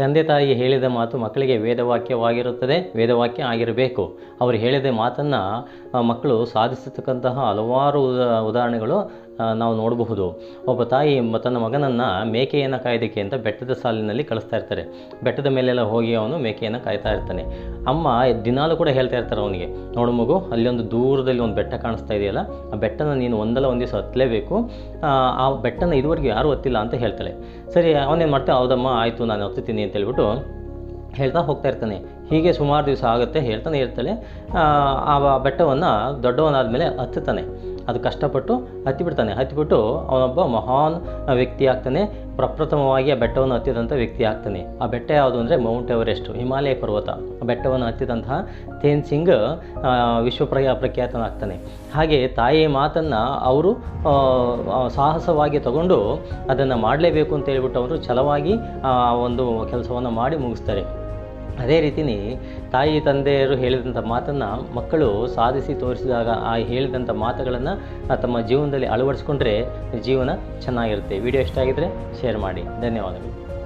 ತಂದೆ ತಾಯಿ ಹೇಳಿದ ಮಾತು ಮಕ್ಕಳಿಗೆ ವೇದವಾಕ್ಯವಾಗಿರುತ್ತದೆ, ವೇದವಾಕ್ಯ ಆಗಿರಬೇಕು. ಅವರು ಹೇಳಿದ ಮಾತನ್ನು ಮಕ್ಕಳು ಸಾಧಿಸತಕ್ಕಂತಹ ಹಲವಾರು ಉದಾ, ಉದಾಹರಣೆಗಳು ನಾವು ನೋಡಬಹುದು. ಒಬ್ಬ ತಾಯಿ ತನ್ನ ಮಗನನ್ನು ಮೇಕೆಯನ್ನು ಕಾಯೋದಕ್ಕೆ ಅಂತ ಬೆಟ್ಟದ ಸಾಲಿನಲ್ಲಿ ಕಳಿಸ್ತಾ ಇರ್ತಾರೆ. ಬೆಟ್ಟದ ಮೇಲೆಲ್ಲ ಹೋಗಿ ಅವನು ಮೇಕೆಯನ್ನು ಕಾಯ್ತಾ ಇರ್ತಾನೆ. ಅಮ್ಮ ದಿನಾಲೂ ಕೂಡ ಹೇಳ್ತಾ ಇರ್ತಾರೆ ಅವನಿಗೆ ನೋಡು ಮಗು ಅಲ್ಲಿ ಒಂದು ದೂರದಲ್ಲಿ ಒಂದು ಬೆಟ್ಟ ಕಾಣಿಸ್ತಾ ಇದೆಯಲ್ಲ ಆ ಬೆಟ್ಟನ ನೀನು ಒಂದಲ್ಲ ಒಂದು ದಿವಸ ಹತ್ತಲೇಬೇಕು ಆ, ಆ ಬೆಟ್ಟನ ಇದುವರೆಗೂ ಯಾರೂ ಹತ್ತಿಲ್ಲ ಅಂತ ಹೇಳ್ತಾಳೆ. ಸರಿ ಅವನೇನು ಮಾಡ್ತಾ ಹೌದಮ್ಮ ಆಯಿತು ನಾನು ಹತ್ತುತ್ತೀನಿ ಅಂತ ಹೇಳ್ಬಿಟ್ಟು ಹೇಳ್ತಾ ಹೋಗ್ತಾ ಇರ್ತಾನೆ. ಹೀಗೆ ಸುಮಾರು ದಿವಸ ಆಗುತ್ತೆ ಹೇಳ್ತಾನೆ ಇರ್ತಾಳೆ. ಆ, ಬೆಟ್ಟವನ್ನು ದೊಡ್ಡವನಾದ ಮೇಲೆ ಹತ್ತುತ್ತಾನೆ. ಅದು ಕಷ್ಟಪಟ್ಟು ಹತ್ತಿಬಿಡ್ತಾನೆ. ಹತ್ತಿಬಿಟ್ಟು ಅವನೊಬ್ಬ ಮಹಾನ್ ವ್ಯಕ್ತಿ ಆಗ್ತಾನೆ. ಪ್ರಪ್ರಥಮವಾಗಿ ಆ ಬೆಟ್ಟವನ್ನು ಹತ್ತಿದಂಥ ವ್ಯಕ್ತಿ ಆಗ್ತಾನೆ. ಆ ಬೆಟ್ಟ ಯಾವುದು ಅಂದರೆ ಮೌಂಟ್ ಎವರೆಸ್ಟ್, ಹಿಮಾಲಯ ಪರ್ವತ. ಆ ಬೆಟ್ಟವನ್ನು ಹತ್ತಿದಂತಹ ತೇನ್ ಸಿಂಗ್ ವಿಶ್ವಪ್ರಯ ವಿಶ್ವ ಪ್ರ ಪ್ರಖ್ಯಾತನಾಗ್ತಾನೆ. ಹಾಗೆ ತಾಯಿಯ ಮಾತನ್ನು ಅವರು ಸಾಹಸವಾಗಿ ತಗೊಂಡು ಅದನ್ನು ಮಾಡಲೇಬೇಕು ಅಂತ ಹೇಳಿಬಿಟ್ಟು ಅವರು ಛಲವಾಗಿ, ಆ, ಒಂದು ಕೆಲಸವನ್ನು ಮಾಡಿ ಮುಗಿಸ್ತಾರೆ. ಅದೇ ರೀತಿಯೇ ತಾಯಿ ತಂದೆಯರು ಹೇಳಿದಂಥ ಮಾತನ್ನು ಮಕ್ಕಳು ಸಾಧಿಸಿ ತೋರಿಸಿದಾಗ ಆ ಹೇಳಿದಂಥ ಮಾತುಗಳನ್ನು ತಮ್ಮ ಜೀವನದಲ್ಲಿ ಅಳವಡಿಸ್ಕೊಂಡ್ರೆ ಜೀವನ ಚೆನ್ನಾಗಿರುತ್ತೆ. ವಿಡಿಯೋ ಇಷ್ಟ ಆಗಿದ್ದರೆ ಶೇರ್ ಮಾಡಿ. ಧನ್ಯವಾದಗಳು.